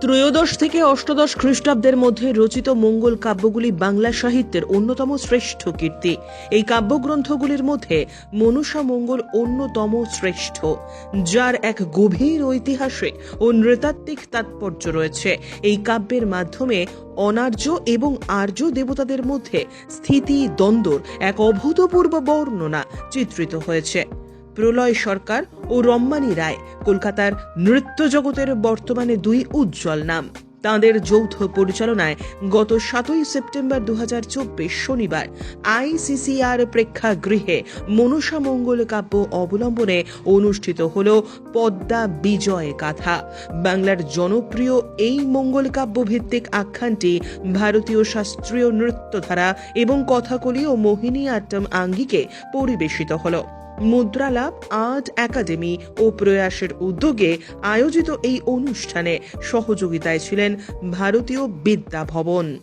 ত্রয়োদশ থেকে অষ্টাদশ খ্রিস্টাব্দের মধ্যে রচিত মঙ্গল কাব্যগুলি বাংলা সাহিত্যের অন্যতম শ্রেষ্ঠ কীর্তি। এই কাব্যগ্রন্থগুলির মধ্যে মনুষা মঙ্গল অন্যতম শ্রেষ্ঠ, যার এক গভীর ঐতিহাসিক ও নৃতাত্ত্বিক তাৎপর্য রয়েছে। এই কাব্যের মাধ্যমে অনার্য এবং আর্য দেবতাদের মধ্যে স্থিতি, দ্বন্দ্বর এক অভূতপূর্ব বর্ণনা চিত্রিত হয়েছে। প্রলয় সরকার ও রম্মানী রায়, কলকাতার নৃত্য জগতের বর্তমানে দুই উজ্জ্বল নাম। তাঁদের যৌথ পরিচালনায় গত সাতই সেপ্টেম্বর দু হাজার চব্বিশ শনিবার আইসিসিআর প্রেক্ষাগৃহে মনসা মঙ্গল কাব্য অবলম্বনে অনুষ্ঠিত হল পদ্মা বিজয় গাথা। বাংলার জনপ্রিয় এই মঙ্গল কাব্য ভিত্তিক আখ্যানটি ভারতীয় শাস্ত্রীয় নৃত্যধারা এবং কথাকলি ও মোহিনী আট্টম আঙ্গিকে পরিবেশিত হলো। মুদ্রালাভ আর্ট একাডেমি ও প্রয়াসের উদ্যোগে আয়োজিত এই অনুষ্ঠানে সহযোগিতায় ছিলেন ভারতীয় বিদ্যা ভবন।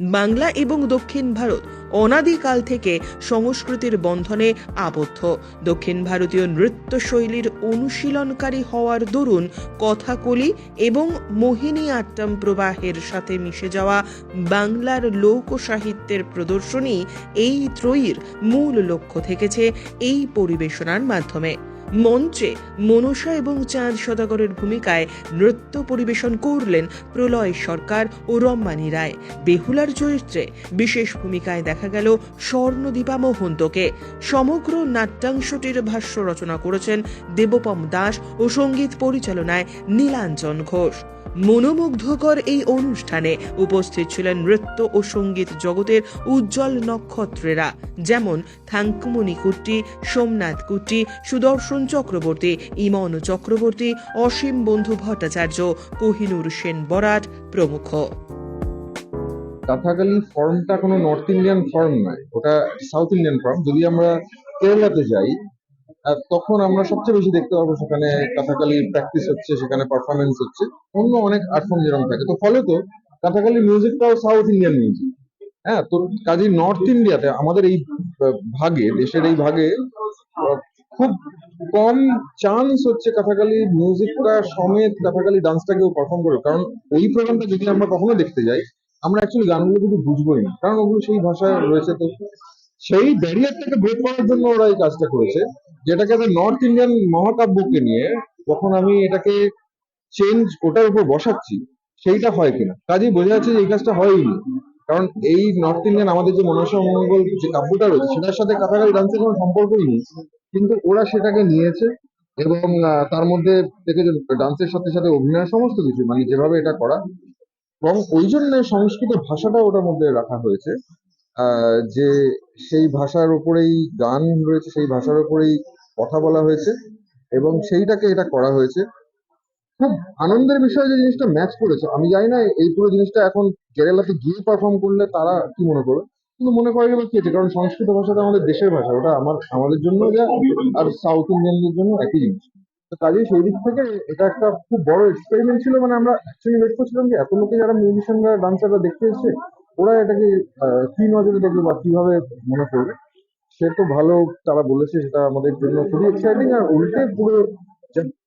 বাংলা এবং দক্ষিণ ভারত অনাদিকাল থেকে সংস্কৃতির বন্ধনে আবদ্ধ। দক্ষিণ ভারতীয় নৃত্যশৈলীর অনুশীলনকারী হওয়ার দরুন কথাকলি এবং মোহিনী আট্টম প্রবাহের সাথে মিশে যাওয়া বাংলার লোক সাহিত্যের প্রদর্শনী এই ত্রয়ীর মূল লক্ষ্য থেকেছে এই পরিবেশনার মাধ্যমে। মঞ্চে মনসা এবং চাঁদ সদাগরের ভূমিকায় নৃত্য পরিবেশন করলেন প্রলয় সরকার ও রম্মানী রায়। বেহুলার চরিত্রে বিশেষ ভূমিকায় দেখা গেল স্বর্ণদীপা মোহন্তকে সমগ্র নাট্যাংশটির ভাষ্য রচনা করেছেন দেবপম দাস ও সংগীত পরিচালনায় নীলাঞ্জন ঘোষ। মনোমুগ্ধকর এই অনুষ্ঠানে উপস্থিত ছিলেন নৃত্য ও সংগীত জগতের উজ্জ্বল নক্ষত্রেরা, যেমন থাঙ্কুমণি কুট্টি সোমনাথ কুট্টি সুদর্শন চক্রবর্তী, ইমন চক্রবর্তী, অসীম বন্ধু ভট্টাচার্য, কোহিনুর সেন বরাট প্রমুখ। কাথাকালি ফর্মটা কোনো নর্থ ইন্ডিয়ান ফর্ম নয়, ওটা সাউথ ইন্ডিয়ান ফর্ম। যদি আমরা কেরালাতে যাই আহ, তখন আমরা সবচেয়ে বেশি দেখতে পাবো সেখানে কাথাকালি প্র্যাকটিস হচ্ছে সেখানে পারফরমেন্স হচ্ছে অন্য অনেক আর্ট ফর্ম যেরকম থাকে। তো ফলে তো কাথাকালি মিউজিকটাও সাউথ ইন্ডিয়ান মিউজিক হ্যাঁ তো কাজে নর্থ ইন্ডিয়াতে আমাদের এই ভাগে দেশের এই ভাগে খুব কম চান্স হচ্ছে কাথাকালি মিউজিকটা সমেত কাথাকালি ডান্সটাকেও পারফর্ম করবে। কারণ ওই প্রোগ্রামটা যদি আমরা কখনো দেখতে যাই আমরা অ্যাকচুয়ালি গানগুলো কিন্তু বুঝবোই না। কারণ ওগুলো সেই ভাষায় রয়েছে তো সেই ব্যারিয়ারটাকে ব্রেক করার জন্য ওরা এই কাজটা করেছে, যেটাকে নর্থ ইন্ডিয়ান মহাকাব্যকে নিয়ে যখন আমি এটাকে চেঞ্জ ওটার উপর বসাচ্ছি, সেইটা হয় কিনা? কাজেই বোঝা যাচ্ছে যে এই কাজটা হয়নি কারণ এই নর্থ ইন্ডিয়ান আমাদের যে মনসা মঙ্গল যে কাব্যটা রয়েছে, সেটার সাথে কাছাকাছি ডান্সের কোনো সম্পর্কই নেই। কিন্তু ওরা সেটাকে নিয়েছে এবং তার মধ্যে থেকে ডান্সের সাথে সাথে অভিনয় সমস্ত কিছু মানে যেভাবে এটা করা, এবং ওই জন্য সংস্কৃত ভাষাটা ওটার মধ্যে রাখা হয়েছে। যে সেই ভাষার উপরেই গান রয়েছে, সেই ভাষার উপরেই কথা বলা হয়েছে এবং সেইটাকে এটা করা হয়েছে। খুব আনন্দের বিষয় যে জিনিসটা ম্যাচ করেছে, আমি জানি না এই পুরো জিনিসটা এখন কেরালাতে গিয়ে পারফর্ম করলে তারা কি মনে করবে? কিন্তু মনে করে গেলে কি আছে কারণ সংস্কৃত ভাষাটা আমাদের দেশের ভাষা, ওটা আমার, আমাদের জন্য যা, আর সাউথ ইন্ডিয়ানদের জন্য একই জিনিস। তো কাজেই সেই দিক থেকে এটা একটা খুব বড় এক্সপেরিমেন্ট ছিল মানে আমরা অ্যাকচুয়ালি ওয়েট করছিলাম যে এত লোকে যারা মিউজিশিয়ানরা ডান্সাররা দেখতে এসছে ওরা এটাকে কি নজরে দেখবে বা কীভাবে মনে করবে, সে তো ভালো তারা বলেছে, সেটা আমাদের জন্য খুবই এক্সাইটিং আর উল্টে পুরো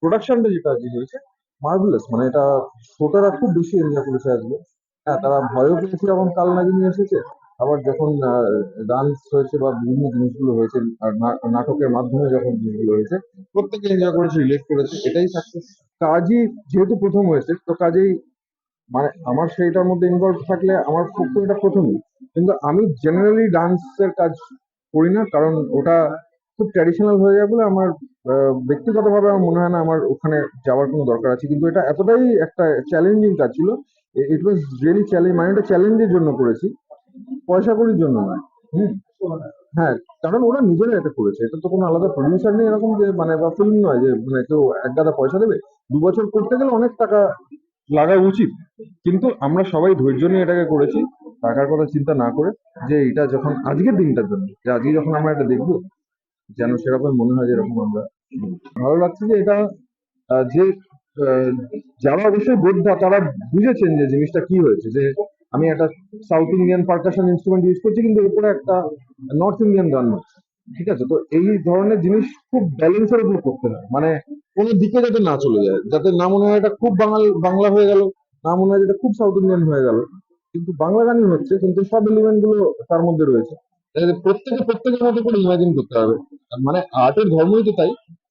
প্রোডাকশনটা যেটা আজকে হয়েছে মার্ভেলাস মানে এটা শ্রোতারা খুব বেশি এনজয় করেছে আজকে। হ্যাঁ তারা ভয়ও পেয়েছে যখন কাল নাগিনী এসেছে, আবার যখন ডান্স হয়েছে বা বিভিন্ন জিনিসগুলো হয়েছে নাটকের মাধ্যমে যখন জিনিসগুলো হয়েছে, প্রত্যেকে এনজয় করেছে রিলেট করেছে, এটাই সাকসেস কাজই যেহেতু প্রথম হয়েছে, তো কাজেই মানে আমার সেইটার মধ্যে ইনভলভ থাকলে আমার পক্ষে এটা প্রথমই। কিন্তু আমি জেনারেলি ডান্সের কাজ করি না, কারণ ওটা খুব ট্র্যাডিশনাল হয়ে যাবে বলে আমার ব্যক্তিগতভাবে আমার মনে হয় না আমার ওখানে যাওয়ার কোনো দরকার আছে। কিন্তু এটা এতটাই একটা চ্যালেঞ্জিং কাজ ছিল ইট ওয়াজ রিয়েলি চ্যালেঞ্জ মানে এটা চ্যালেঞ্জের জন্য করেছি, পয়সা করির জন্য নয়। হুম। হ্যাঁ কারণ ওরা নিজেরা এটা করেছে, এটা তো কোনো আলাদা প্রডিউসার নেই এরকম যে মানে বা ফিল্ম নয় যে মানে কেউ এক গাদা পয়সা দেবে, দু বছর করতে গেলে অনেক টাকা লাগা উচিত। কিন্তু আমরা সবাই ধৈর্য নিয়ে এটাকে করেছি টাকার কথা চিন্তা না করে যে এটা যখন আজকের দিনটার জন্য, যে আজকে যখন আমরা এটা দেখব, যেন সেরকম মনে হয় যেরকম আমরা ভালো লাগছে যে এটা যে যারা অবশ্যই বোদ্ধা, তারা বুঝেছেন যে জিনিসটা কি হয়েছে, যে আমি একটা south Indian percussion instrument use করছি, কিন্তু উপরে একটা নর্থ ইন্ডিয়ান গান হচ্ছে ঠিক আছে? তো এই ধরনের জিনিস খুব ব্যালেন্সের উপর করতে হয়। মানে কোনো দিকে যাতে না চলে যায়। যাতে না মনে হয় এটা খুব বাঙাল, বাংলা হয়ে গেল, না মনে হয় এটা খুব সাউথ ইন্ডিয়ান হয়ে গেল। কিন্তু বাংলা গানই হচ্ছে, কিন্তু সব এলিমেন্টগুলো তার মধ্যে রয়েছে। প্রত্যেকে, প্রত্যেকের মতো করে ইমাজিন করতে হবে। মানে আর্টের ধর্মই তো তাই,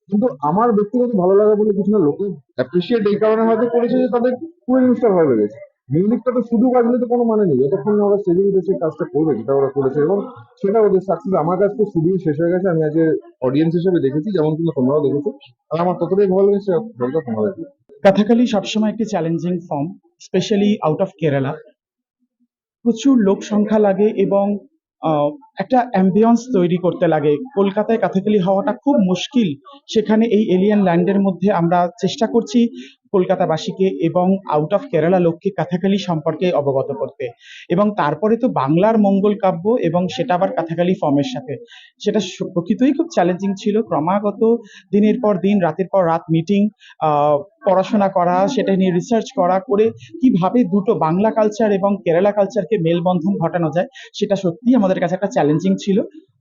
কিন্তু আমার ব্যক্তিগত ভালো লাগা বলে কিছু না, লোকে অ্যাপ্রিসিয়েট এই কারণে হয়তো করেছে যে তাদের পুরো জিনিসটা ভালো লেগেছে মিউজিকটা তো শুধু বাজলে তো কোনো মানে নেই। যতক্ষণ না ওরা উঠে সেই কাজটা করবে, যেটা ওরা করেছে। এবং সেটা ওদের সাকসেস আমার কাছে তো শেষ হয়ে গেছে। আমি আজ অডিয়েন্স হিসেবে দেখেছি, যেমন কিনা তোমরাও দেখেছ। আর আমার ততটাই ভালো লেগেছে যতটা তোমাদের কথাকালি সবসময় একটি challenging form specially out of Kerala প্রচুর লোক সংখ্যা লাগে এবং একটা অ্যাম্বিয়ন্স তৈরি করতে লাগে। কলকাতায় কাথাকালি হওয়াটা খুব মুশকিল। সেখানে এই এলিয়ান ল্যান্ডের মধ্যে আমরা চেষ্টা করছি কলকাতাবাসীকে এবং আউট অফ কেরালা লোককে কাথাকালি সম্পর্কে অবগত করতে। এবং তারপরে তো বাংলার মঙ্গল কাব্য এবং সেটা আবার কাথাকালি ফর্মের সাথে। সেটা প্রকৃতই খুব চ্যালেঞ্জিং ছিল। ক্রমাগত দিনের পর দিন, রাতের পর রাত মিটিং পড়াশোনা করা, সেটা নিয়ে রিসার্চ করা করে কীভাবে দুটো বাংলা কালচার এবং কেরালা কালচারকে মেলবন্ধন ঘটানো যায়, সেটা সত্যিই আমাদের কাছে একটা চ্যালেঞ্জিং ছিল।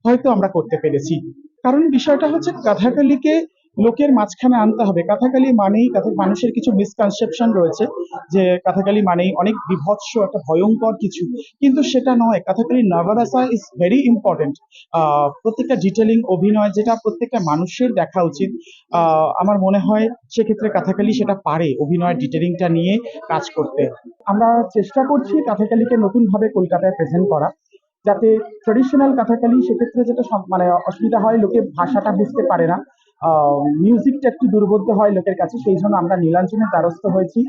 হয়তো আমরা করতে পেরেছি। কারণ বিষয়টা হচ্ছে কাথাকালিকে লোকের মাঝখানে আনতে হবে। কাথাকালি মানেই মানুষের কিছু মিসকনসেপশন রয়েছে যে কাথাকালি মানেই অনেক বিভৎস, একটা ভয়ঙ্কর কিছু। কিন্তু সেটা নয়। কাথাকালি নগরাসা ইজ ভেরি ইম্পর্টেন্ট প্রত্যেকটা ডিটেলিং অভিনয় যেটা প্রত্যেকটা মানুষের দেখা উচিত। আমার মনে হয় সেক্ষেত্রে কাথাকালি সেটা পারে অভিনয়ের ডিটেলিংটা নিয়ে কাজ করতে। আমরা চেষ্টা করছি কাথাকালিকে নতুনভাবে কলকাতায় প্রেজেন্ট করা, যাতে ট্রেডিশনাল কাথাকালি সেক্ষেত্রে যেটা মানে অসুবিধা হয় লোকে ভাষাটা বুঝতে পারে না। মিউজিকটা একটু দুর্বোধ্য হয় লোকের কাছে, সেই জন্য আমরা নীলাঞ্জনের দ্বারস্থ হয়েছি,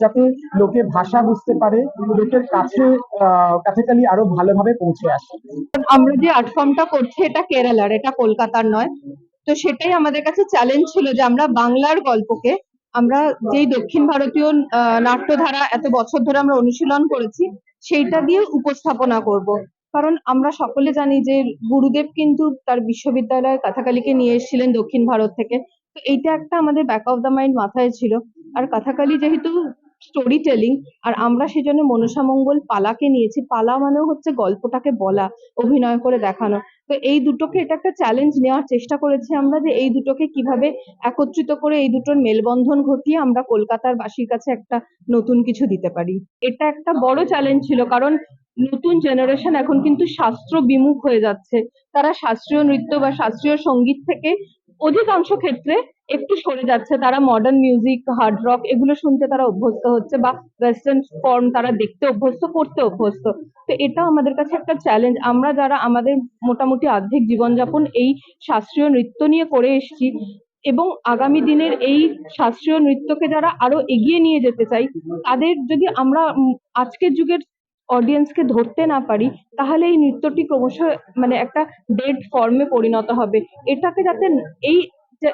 যাতে লোকে ভাষা বুঝতে পারে, লোকের কাছে কাথাকালি আরও ভালোভাবে পৌঁছে আসে। আমরা যে আর্ট ফর্মটা করছি, এটা কেরালার, এটা কলকাতার নয়। তো সেটাই আমাদের কাছে চ্যালেঞ্জ ছিল যে আমরা বাংলার গল্পকে, আমরা যেই দক্ষিণ ভারতীয় নাট্যধারা এত বছর ধরে আমরা অনুশীলন করেছি, সেইটা দিয়ে উপস্থাপনা করব। কারণ আমরা সকলে জানি যে গুরুদেব কিন্তু তার বিশ্ববিদ্যালয়ে কথাকালিকে নিয়ে এসেছিলেন দক্ষিণ ভারত থেকে। তো এইটা একটা আমাদের ব্যাক অফ দ্য মাইন্ড মাথায় ছিল। আর কথাকালি যেহেতু স্টোরি টেলিং আর আমরা সেজন্য মনসামঙ্গল পালাকে নিয়েছি। পালা মানেও হচ্ছে গল্পটাকে বলা, অভিনয় করে দেখানো। তো এই দুটোকে এটা একটা চ্যালেঞ্জ নেওয়ার চেষ্টা করেছি আমরা যে এই দুটোকে কীভাবে একত্রিত করে এই দুটোর মেলবন্ধন ঘটিয়ে আমরা কলকাতার বাসীর কাছে একটা নতুন কিছু দিতে পারি। এটা একটা বড় চ্যালেঞ্জ ছিল, কারণ নতুন জেনারেশন এখন কিন্তু শাস্ত্র বিমুখ হয়ে যাচ্ছে। তারা শাস্ত্রীয় নৃত্য বা শাস্ত্রীয় সংগীত থেকে অধিকাংশ ক্ষেত্রে একটু সরে যাচ্ছে। তারা মডার্ন মিউজিক হার্ড রক এগুলো শুনতে তারা অভ্যস্ত হচ্ছে বা ওয়েস্টার্ন ফর্ম তারা দেখতে অভ্যস্ত করতে অভ্যস্ত। তো এটা আমাদের কাছে একটা চ্যালেঞ্জ আমরা যারা আমাদের মোটামুটি আর্ধেক জীবনযাপন এই শাস্ত্রীয় নৃত্য নিয়ে করে এসেছি এবং আগামী দিনের এই শাস্ত্রীয় নৃত্যকে যারা আরও এগিয়ে নিয়ে যেতে চাই, তাদের যদি আমরা আজকের যুগের অডিয়েন্সকে ধরতে না পারি, তাহলে এই নৃত্যটি ক্রমশ মানে একটা ডেড ফর্মে পরিণত হবে। এটাকে যাতে এই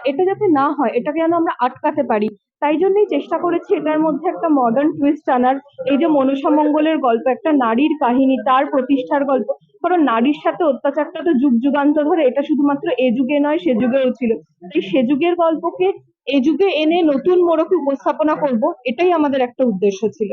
এটা যাতে না হয়, এটাকে যেন আমরা আটকাতে পারি। তাই জন্যই চেষ্টা করেছি এটার মধ্যে একটা মডার্ন টুইস্ট আনার। এই যে মনসা মঙ্গলের গল্প, একটা নারীর কাহিনী, তার প্রতিষ্ঠার গল্প। কারণ নারীর সাথে অত্যাচারটা তো যুগ যুগান্ত ধরে, এটা শুধুমাত্র এ যুগে নয়, সে যুগেও ছিল। তাই সে যুগের গল্পকে এ যুগে এনে নতুন মোড়কে উপস্থাপনা করব, এটাই আমাদের একটা উদ্দেশ্য ছিল।